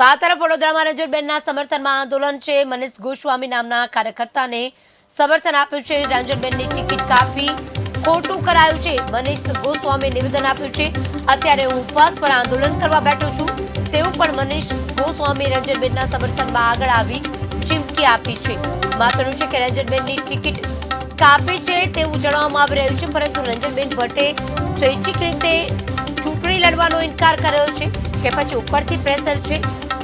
તો આ તરફ વડોદરામાં રંજનબેનના સમર્થનમાં આંદોલન છે. મનીષ ગોસ્વામી નામના કાર્યકર્તાને સમર્થન આપ્યું છે. રંજનબેનની ટિકિટ કાપી ખોટું કરાયું છે. મનીષ ગોસ્વામી નિવેદન આપ્યું છે. અત્યારે હું ઉપવાસ પર આંદોલન કરવા બેઠો છું. તેવું પણ મનીષ ગોસ્વામી રંજનબેનના સમર્થનમાં આગળ આવી ચીમકી આપી છે. મહત્વનું છે કે રંજનબેનની ટિકિટ કાપી છે તેવું જણાવવામાં આવી રહ્યું છે, પરંતુ રંજનબેન ભટ્ટે સ્વૈચ્છિક રીતે ચૂંટણી લડવાનો ઇનકાર કર્યો છે કે પછી ઉપરથી પ્રેશર છે.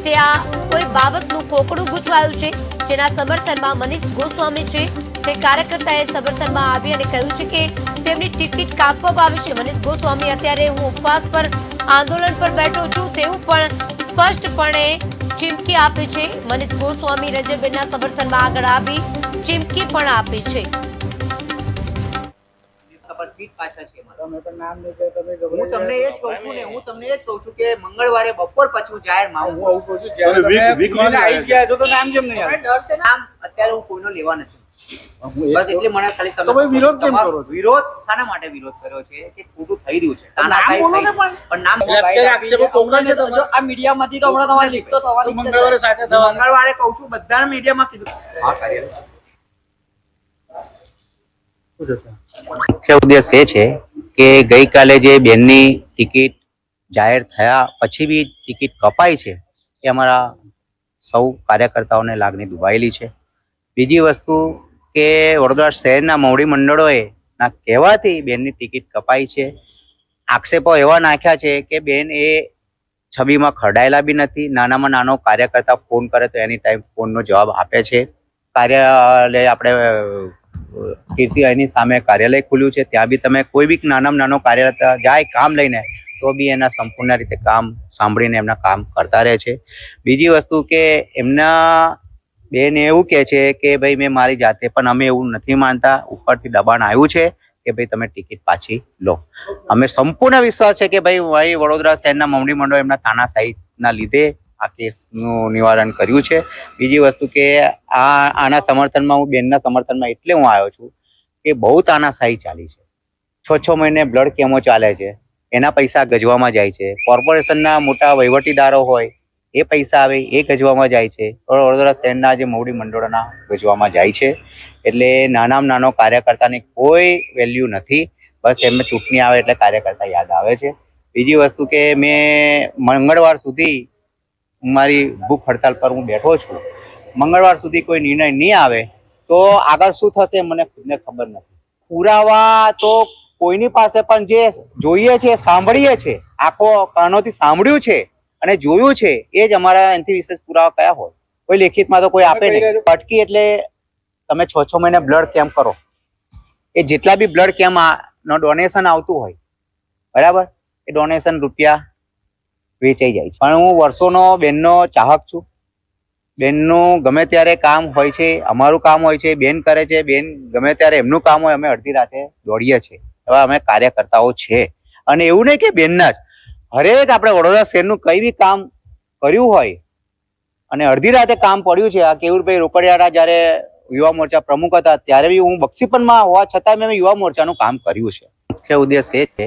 તે આ કોઈ બાબતનું કોકડું ગૂંચવાયું છે, જેના સમર્થનમાં મનીષ ગોસ્વામી છે. તે કાર્યકર્તાએ સમર્થનમાં આવી અને કહ્યું છે કે તેમની ટિકિટ કાપવામાં આવી છે. મનીષ ગોસ્વામી અત્યારે હું ઉપવાસ પર આંદોલન પર બેઠો છું. તેવું પણ સ્પષ્ટપણે ચીમકી આપે છે. મનીષ ગોસ્વામી રંજનબેનના સમર્થનમાં આગળ આવી ચીમકી પણ આપે છે. ખબર પીઠ પાછા છે તમે તો નામ નહીં તમે હું તમને એ જ કહું છું ને હું તમને એ જ કહું છું કે મંગળવારે બપોર પછી જાહેરમાં હું આવું કહું છું, જ્યારે વીક- આવી ગયા છો. તો નામ કેમ નહીં આવે? નામ અત્યારે હું કોઈનો લેવા નથી. હું એ જ બસ એટલે મને ખાલી તમે વિરોધ કેમ કરો વિરોધ શાના માટે વિરોધ કર્યો છે કે ખોટું થઈ રહ્યું છે? નામ તાનાશાહી બોલો ને થઈ. પણ. પણ નામ અત્યારે આક્ષેપો પોકળાય છે તમારે? આ મીડિયામાંથી તો હમણાં તમારે લીક તો તો થવાની મંગળવારે સાથે મંગળવારે કહું છું બધા મીડિયામાં કીધું. હા કાર્ય મુખ્ય ઉદ્દેશ એ છે કે ગઈકાલે જે બેનની ટિકિટ જાહેર થયા પછી બી ટિકિટ કપાઈ છે એ અમારા સૌ કાર્યકર્તાઓને લાગણી દુભાયેલી છે. બીજી વસ્તુ કે વડોદરા શહેરના મોવડી મંડળોએ ના કહેવાથી બેનની ટિકિટ કપાઈ છે. આક્ષેપો એવા નાખ્યા છે કે બેન એ છબીમાં ખરડાયેલા બી નથી, નાનામાં નાનો કાર્યકર્તા ફોન કરે તો એની ટાઈમ ફોનનો જવાબ આપે છે. કાર્યાલય આપણે કીર્તિ સામે કાર્યાલય ખુલ્યું છે. ત્યાં બી તમે કોઈ બી નાનામાં નાનો કાર્યરત જાય કામ લઈને, તો બી એના સંપૂર્ણ રીતે કામ સાંભળીને એમના કામ કરતા રહે છે. બીજી વસ્તુ કે એમના બેન એવું કહે છે કે, ભાઈ, મેં મારી જાતે પણ અમે એવું નથી માનતા. ઉપરથી દબાણ આવ્યું છે કે, ભાઈ, તમે ટિકિટ પાછી લો. અમે સંપૂર્ણ વિશ્વાસ છે કે, ભાઈ વડોદરા શહેરના મમડી મંડળ એમના તાનાશાહીના લીધે આ કેસનું નિવારણ કર્યું છે. બીજી વસ્તુ કે આ, આના સમર્થનમાં હું, બેનના સમર્થનમાં એટલે હું આવ્યો છું કે બહુ તાનાશાહી ચાલી છે. છ છ મહિને બ્લડ કેમો ચાલે છે, એના પૈસા ગજવામાં જાય છે. કોર્પોરેશનના મોટા વહીવટીદારો હોય, એ પૈસા આવે, એ ગજવામાં જાય છે. વડોદરા શહેરના જે મોવડી મંડળોના ગજવામાં જાય છે. એટલે નાનામાં નાનો કાર્યકર્તાની કોઈ વેલ્યુ નથી. બસ એમને ચૂંટણી આવે એટલે કાર્યકર્તા યાદ આવે છે. બીજી વસ્તુ કે મેં મંગળવાર સુધી મારી ભૂખ હડતાલ પર હું બેઠો છું. મંગળવાર સુધી કોઈ નિર્ણય નહીં આવે તો આગળ શું થશે મને ખુદને ખબર નથી. પુરાવા તો કોઈની પાસે પણ જે જોઈએ છે સાંભળીએ છે આખો કાનોથી સાંભળ્યું છે અને જોયું છે એ જ અમારા એનાથી વિશેષ પુરાવા કયા હોય. કોઈ લેખિતમાં તો કોઈ આપે નહીં. પટકી એટલે તમે છ છ મહિને બ્લડ કેમ્પ કરો. એ જેટલા બી બ્લડ કેમ્પ નો ડોનેશન આવતું હોય. બરાબર? એ ડોનેશન રૂપિયા વેચાઈ જાય છે. પણ હું વર્ષોનો બેનનો ચાહક છું. બેનનું ગમે ત્યારે કામ હોય છે, અમારું કામ હોય છે, બેન કરે છે, બેન ગમે ત્યારે એમનું કામ હોય, અમે અડધી રાતે દોડીએ છીએ. એવા અમે કાર્યકર્તાઓ છે અને એવું નહીં કે બેનના જ. હરેક આપણે વડોદરા શહેરનું કઈ બી કામ કર્યું હોય અને અડધી રાતે કામ પડ્યું છે, આ કેવુરભાઈ રોકડિયાના જ્યારે યુવા મોરચા પ્રમુખ હતા, ત્યારે બી હું બક્ષીપનમાં હોવા છતાં મેં યુવા મોરચાનું કામ કર્યું છે. મુખ્ય ઉદ્દેશ એ છે